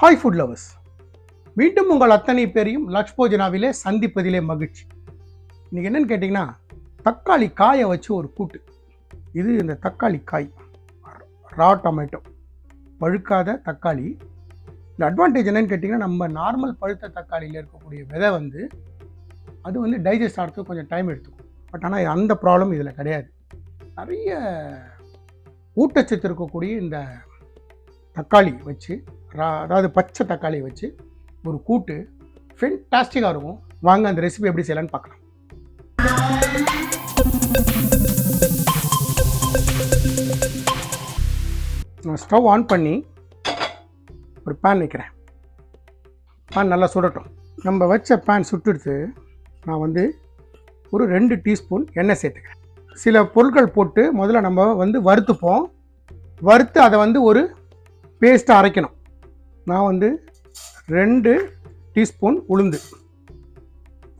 Hi food lovers மீண்டும் உங்கள் அத்தனை பேரையும் லக்ஷ்போஜனாவிலே சந்திப்பதிலே மகிழ்ச்சி. இன்றைக்கி என்னென்னு கேட்டிங்கன்னா தக்காளி காயை வச்சு ஒரு கூட்டு. இது இந்த தக்காளி காய். ரா டொமேட்டோ பழுக்காத தக்காளி. இந்த அட்வான்டேஜ் என்னென்னு கேட்டிங்கன்னா நம்ம நார்மல் பழுத்த தக்காளியில் இருக்கக்கூடிய விதை வந்து அது வந்து டைஜஸ்ட் ஆகிறதுக்கு கொஞ்சம் டைம் எடுத்துக்கும். பட் ஆனால் அந்த ப்ராப்ளம் இதில் கிடையாது. நிறைய ஊட்டச்சத்து இருக்கக்கூடிய இந்த தக்காளி வச்சு அதாவது பச்சை தக்காளி வச்சு ஒரு கூட்டு ஃபென்டாஸ்டிக்காக இருக்கும். வாங்க அந்த ரெசிபி எப்படி செய்யலான்னு பார்க்கலாம். நான் ஸ்டவ் ஆன் பண்ணி ஒரு பேன் வைக்கிறேன். பேன் நல்லா சுடட்டும். நம்ம வச்ச பேன் சுட்டுடுத்து நான் வந்து ஒரு ரெண்டு டீஸ்பூன் எண்ணெய் சேர்த்துக்கிறேன். சில பொருட்கள் போட்டு முதல்ல நம்ம வந்து வறுத்துப்போம். வறுத்து அதை வந்து ஒரு பேஸ்ட்டாக அரைக்கணும். நான் வந்து ரெண்டு டீஸ்பூன் உளுந்து.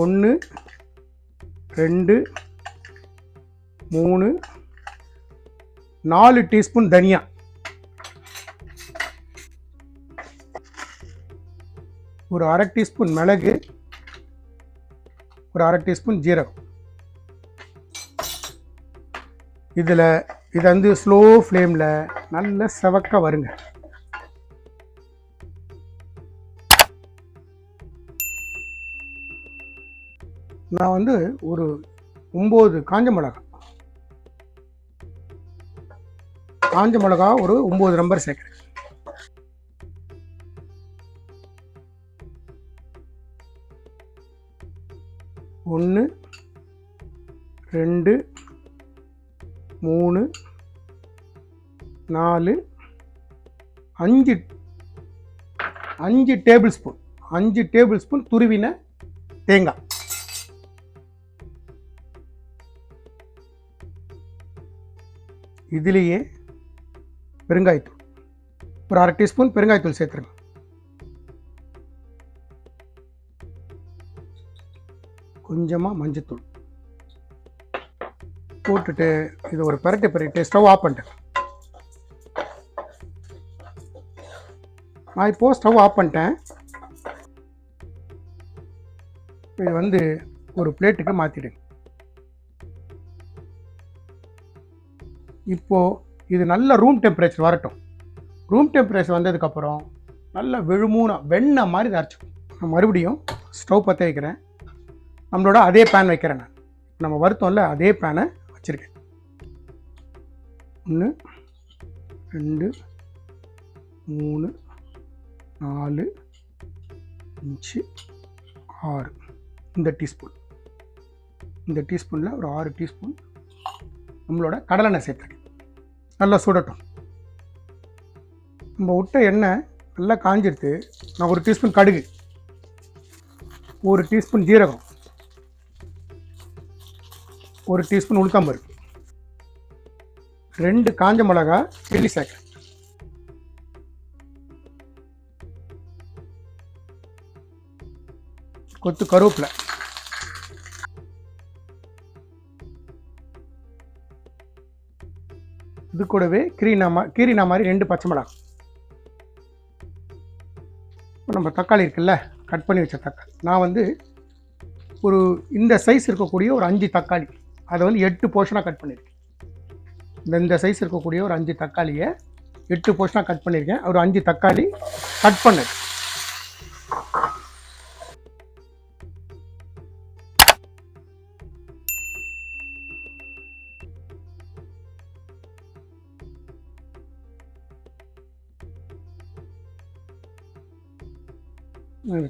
ஒன்று ரெண்டு மூணு நாலு டீஸ்பூன் தனியா. ஒரு அரை டீஸ்பூன் மிளகு ஒரு அரை டீஸ்பூன் ஜீரகம். இதில் இதை வந்து ஸ்லோ ஃப்ளேமில் நல்ல செவக்க வருங்க. நான் வந்து ஒரு ஒம்பது காஞ்ச மிளகா. காஞ்ச மிளகா ஒரு ஒம்பது நம்பர் சேர்க்குறேன். ஒன்று ரெண்டு மூணு நாலு அஞ்சு அஞ்சு டேபிள் ஸ்பூன் அஞ்சு டேபிள் ஸ்பூன் துருவின தேங்காய். இதுலேயே பெருங்காயத்தூள். ஒரு அரை டீஸ்பூன் பெருங்காயத்தூள் சேர்த்துருங்க. கொஞ்சமாக மஞ்சத்தூள். போட்டுட்டு இது ஒரு பரட்டை பரட்டு ஸ்டவ் ஆஃப் பண்ணிட்டேன். நான் இப்போது ஸ்டவ் ஆஃப் பண்ணிட்டேன். இது வந்து ஒரு பிளேட்டுக்கு மாற்றிடுங்க இப்போது இது நல்ல ரூம் டெம்பரேச்சர் வரட்டும். ரூம் டெம்பரேச்சர் வந்ததுக்கப்புறம் நல்ல விழுமூணா வெண்ணெய் மாதிரி இதை நான் மறுபடியும் ஸ்டவ் பற்ற வைக்கிறேன். நம்மளோட அதே பேன் வைக்கிறேன் நான். நம்ம வருத்தோம்ல அதே பேனை வச்சுருக்கேன். ஒன்று ரெண்டு மூணு நாலு அஞ்சு ஆறு. இந்த டீஸ்பூன் இந்த டீஸ்பூனில் ஒரு ஆறு டீஸ்பூன் நம்மளோட கடலெண்ணெய் சேர்த்துருக்கேன் நல்லா சுடட்டும். நம்ம விட்ட எண்ணெய் நல்லா காஞ்சிடுத்து நான் ஒரு டீஸ்பூன் கடுகு ஒரு டீஸ்பூன் ஜீரகம் ஒரு டீஸ்பூன் உளுத்தம்பருப்பு ரெண்டு காஞ்ச மிளகா சில்லி சேர்க்குறேன் கொத்து கருவேப்பிலை. இது கூடவே கீரினா கீரினா மாதிரி ரெண்டு பச்சை மிளகா. இப்போ நம்ம தக்காளி இருக்குல்ல கட் பண்ணி வச்ச தக்காளி நான் வந்து ஒரு இந்த சைஸ் இருக்கக்கூடிய ஒரு அஞ்சு தக்காளி அதை வந்து எட்டு போர்ஷனாக கட் பண்ணியிருக்கேன் இந்த இந்த சைஸ் இருக்கக்கூடிய ஒரு அஞ்சு தக்காளியை எட்டு போர்ஷனாக கட் பண்ணியிருக்கேன் ஒரு அஞ்சு தக்காளி கட் பண்ணேன்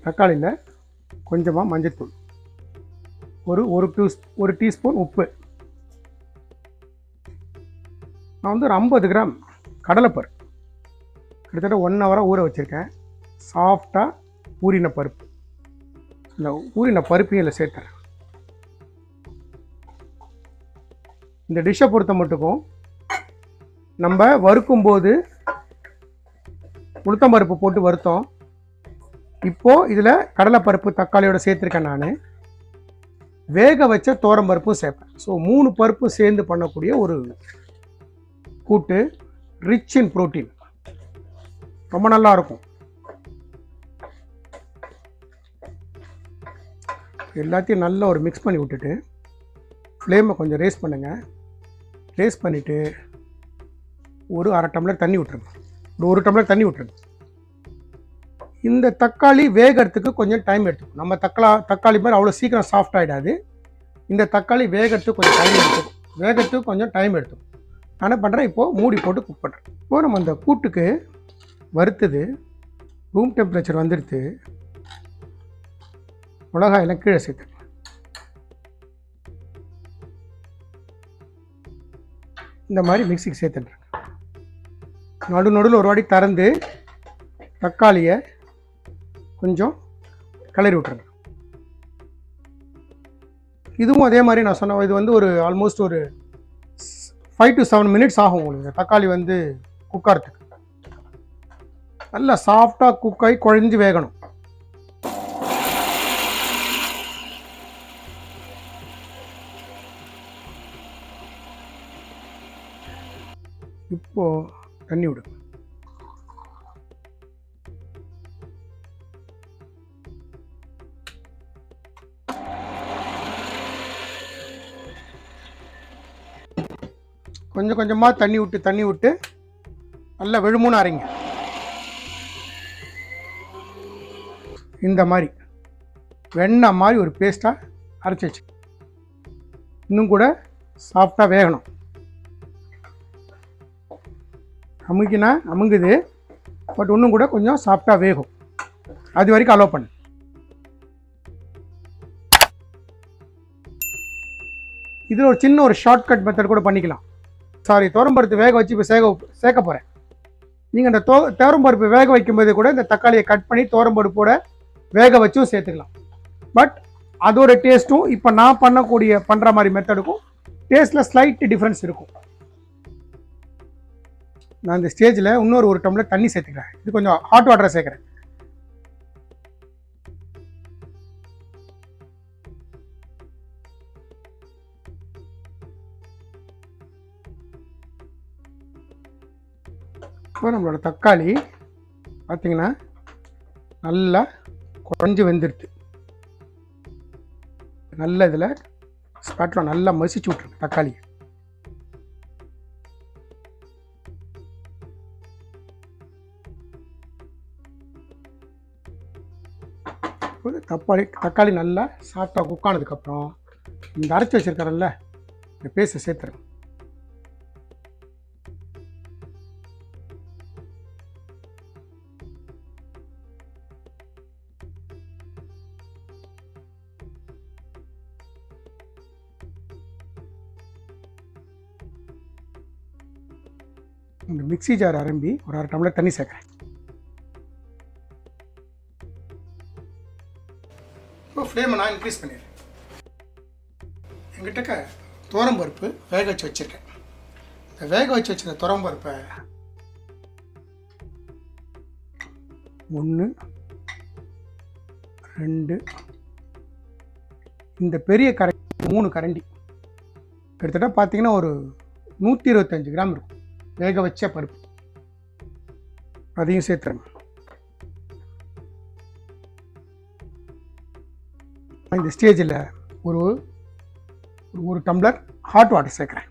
தக்காளியில் கொஞ்சமாக மஞ்சள்தூள் ஒரு ஒரு டூ ஒரு டீஸ்பூன் உப்பு. நான் வந்து ஒரு ஐம்பது கிராம் கடலைப்பருப்பு. கிட்டத்தட்ட ஒன் ஹவராக ஊற வச்சுருக்கேன். சாஃப்டாக ஊறின பருப்பு. இந்த ஊறின பருப்பையும் இதில் சேர்த்துறேன். இந்த டிஷ்ஷை பொறுத்த மட்டுக்கும் நம்ம வறுக்கும்போது உளுத்தம் பருப்பு போட்டு வறுத்தோம். இப்போது இதில் கடலைப்பருப்பு தக்காளியோட சேர்த்துருக்கேன் நான். வேக வச்ச தோரம்பருப்பும் சேர்ப்பேன். ஸோ மூணு பருப்பும் சேர்ந்து பண்ணக்கூடிய ஒரு கூட்டு ரிச் இன் ப்ரோட்டீன் ரொம்ப நல்லா இருக்கும் எல்லாத்தையும் நல்லா ஒரு மிக்ஸ் பண்ணி விட்டுட்டு ஃப்ளேமை கொஞ்சம் ரேஸ் பண்ணுங்கள் ரேஸ் பண்ணிவிட்டு ஒரு அரை டம்ளர் தண்ணி விட்டுருங்க. ஒரு ஒரு டம்ளர் தண்ணி விட்டுருங்க. இந்த தக்காளி வேகிறதுக்கு கொஞ்சம் டைம் எடுத்துக்கும். நம்ம தக்கா தக்காளி மாதிரி அவ்வளோ சீக்கிரம் சாஃப்ட் ஆகிடாது இந்த தக்காளி வேகிறதுக்கு கொஞ்சம் டைம் எடுத்துக்கும். வேகறதுக்கு கொஞ்சம் டைம் எடுத்துக்கும். நான் என்ன பண்ணுறேன் இப்போது மூடி போட்டு குக் பண்ணுறேன் இப்போது நம்ம அந்த கூட்டுக்கு வறுத்தது ரூம் டெம்பரேச்சர் வந்துடுது மிளகாயெல்லாம் கீழே சேர்த்து இந்த மாதிரி மிக்சிக்கு சேர்த்துட்றேன் நடு நடுவில் ஒரு வாட்டி திறந்து தக்காளியை கொஞ்சம் கிளறி விட்டுருங்க. இதுவும் அதே மாதிரி நான் சொன்ன இது வந்து ஒரு ஆல்மோஸ்ட் ஒரு ஃபைவ் டு செவன் மினிட்ஸ் ஆகும் உங்களுக்கு. தக்காளி வந்து குக்காரத்துக்கு நல்லா சாஃப்டாக குக் ஆகி குழஞ்சி வேகணும். இப்போது தண்ணி விடுங்க கொஞ்சம் கொஞ்சமாக தண்ணி விட்டு தண்ணி விட்டு நல்லா விழுமுன்னு அரைங்க இந்த மாதிரி வெண்ணெய் மாதிரி ஒரு பேஸ்ட்டாக அரைச்சி வச்சு. இன்னும் கூட சாஃப்டாக வேகணும். அமுக்கினா அமுங்குது பட் இன்னும் கூட கொஞ்சம் சாஃப்டாக வேகும். அது வரைக்கும் அலோவ் பண்ணு. இதில் ஒரு சின்ன ஒரு ஷார்ட்கட் மெத்தட் கூட பண்ணிக்கலாம். சாரி துவரம்பருப்பு வேக வச்சு இப்போ சேக சேர்க்க போகிறேன் நீங்கள் இந்த தோ துவரம்பருப்பு வேக வைக்கும்போது கூட இந்த தக்காளியை கட் பண்ணி துவரம்பருப்போட வேக வச்சும் சேர்த்துக்கலாம். பட் அதோட டேஸ்ட்டும் இப்போ நான் பண்ணக்கூடிய பண்ணுற மாதிரி மெத்தடுக்கும் டேஸ்ட்டில் ஸ்லைட் டிஃப்ரென்ஸ் இருக்கும். நான் இந்த ஸ்டேஜில் இன்னொரு ஒரு டம்ளர் தண்ணி சேர்த்துக்கிறேன். இது கொஞ்சம் ஹாட் வாட்டரை சேர்க்குறேன். இப்போ நம்மளோட தக்காளி பார்த்தீங்கன்னா நல்லா குறைஞ்சி வெந்துடுது நல்ல இதில் ஸ்பாட்டில் நல்லா மசிச்சு விட்ருங்க தக்காளி. ஒரு தக்காளி தக்காளி நல்லா சாஃப்டாக குக் ஆனதுக்கப்புறம் இந்த அரைச்சி வச்சிருக்கிறல்ல இந்த பேஸ்ட்டை சேர்த்துறேன். இந்த மிக்ஸி ஜார் அரம்பி ஒரு அரை டம்ளர் தண்ணி சேர்க்குறேன். இப்போ ஃப்ளேமை நான் இன்க்ரீஸ் பண்ணிடுறேன். எங்கிட்டக்க பருப்பு வேக வச்சு வச்சுருக்கேன். இந்த வேக வச்சு வச்சுருந்த துவரம்பருப்பை ஒன்று ரெண்டு இந்த பெரிய கரண்டி மூணு கரண்டி கிட்டத்தட்ட பார்த்தீங்கன்னா ஒரு நூற்றி இருபத்தஞ்சு கிராம் இருக்கும். வேக வச்ச பருப்பு. அதையும் சேர்த்துறேன் இந்த ஸ்டேஜில் ஒரு ஒரு டம்ளர் ஹாட் வாட்டர் சேர்க்குறேன்.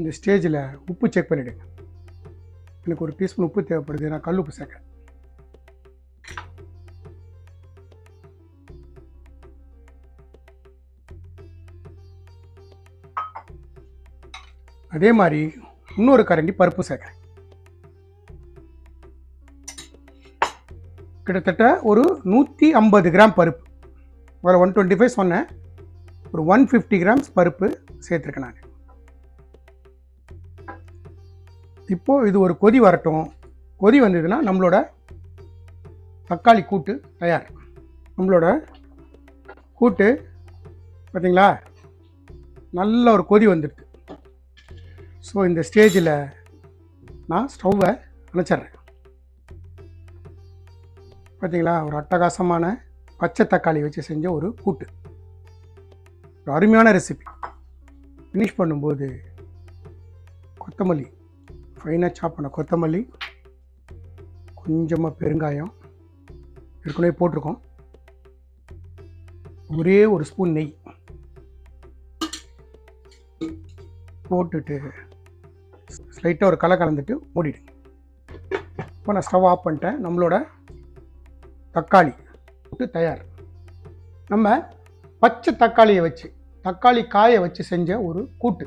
இந்த ஸ்டேஜில் உப்பு செக் பண்ணிவிடுங்க எனக்கு ஒரு டீஸ்பூன் உப்பு தேவைப்படுது. நான் கல் உப்பு சேர்க்குறேன். அதே மாதிரி இன்னொரு கரண்டி பருப்பு சேர்க்குறேன். கிட்டத்தட்ட ஒரு நூற்றி ஐம்பது கிராம் பருப்பு. ஒரு ஒன் டுவெண்ட்டி ஃபைவ் சொன்னேன். ஒரு ஒன் ஃபிஃப்டி கிராம்ஸ் பருப்பு சேர்த்துருக்கேன் நான். இப்போது இது ஒரு கொதி வரட்டும். கொதி வந்ததுன்னா நம்மளோட தக்காளி கூட்டு தயார். நம்மளோட கூட்டு பார்த்தீங்களா நல்ல ஒரு கொதி வந்துடுது ஸோ இந்த ஸ்டேஜில் நான் ஸ்டவ்வை அணைச்சிட்றேன். பார்த்தீங்களா ஒரு அட்டகாசமான பச்சை தக்காளி வச்சு செஞ்ச ஒரு கூட்டு. ஒரு அருமையான ரெசிபி ஃபினிஷ் பண்ணும்போது கொத்தமல்லி. ஃபைனாக சாப் பண்ண கொத்தமல்லி கொஞ்சமாக பெருங்காயம் ஏற்கனவே போட்டிருக்கோம். ஒரே ஒரு ஸ்பூன் நெய் போட்டுட்டு ஸ்லைட்டாக ஒரு கலை கலந்துட்டு மூடிடுங்க இப்போ நான் ஸ்டவ் ஆஃப் பண்ணிட்டேன். நம்மளோட தக்காளி போட்டு தயார். நம்ம பச்சை தக்காளியை வச்சு தக்காளி காயை வச்சு செஞ்ச ஒரு கூட்டு.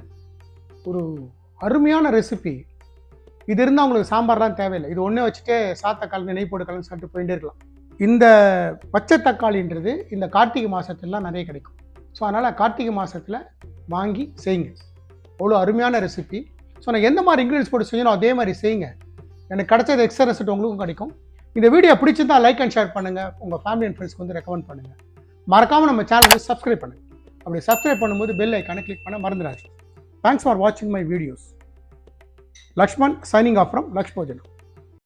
ஒரு அருமையான ரெசிபி இது இருந்தால் உங்களுக்கு சாம்பார்லாம் தேவையில்லை. இது ஒன்றே வச்சுட்டு சாத்த நெய் போட்டு கலந்து சாப்பிட்டு போயிட்டே இருக்கலாம். இந்த பச்சை தக்காளின்றது இந்த கார்த்திகை மாதத்துலலாம் நிறைய கிடைக்கும். ஸோ அதனால் கார்த்திகை மாதத்தில் வாங்கி செய்யுங்க. அவ்வளோ அருமையான ரெசிபி ஸோ நான் எந்த மாதிரி இன்க்ரீடியன்ஸ் போட்டு செய்யணும் அதே மாதிரி செய்யுங்க. எனக்கு கிடைச்சது எக்ஸ்ட்ரா ரெசிப்ட் உங்களுக்கும் கிடைக்கும். இந்த வீடியோ பிடிச்சிருந்தா லைக் அண்ட் ஷேர் பண்ணுங்கள் உங்கள் ஃபேமிலி அண்ட் ஃப்ரெண்ட்ஸ்க்கு வந்து ரெக்கமெண்ட் பண்ணுங்கள் மறக்காமல் நம்ம சேனலை சப்ஸ்கிரைப் பண்ணுங்கள் அப்படி சப்ஸ்கிரைப் பண்ணும்போது பெல் ஐக்கானை கிளிக் பண்ண மறந்துடாது தேங்க்ஸ் ஃபார் வாட்சிங் my videos Lakshman signing off from లక్ష్మోజన్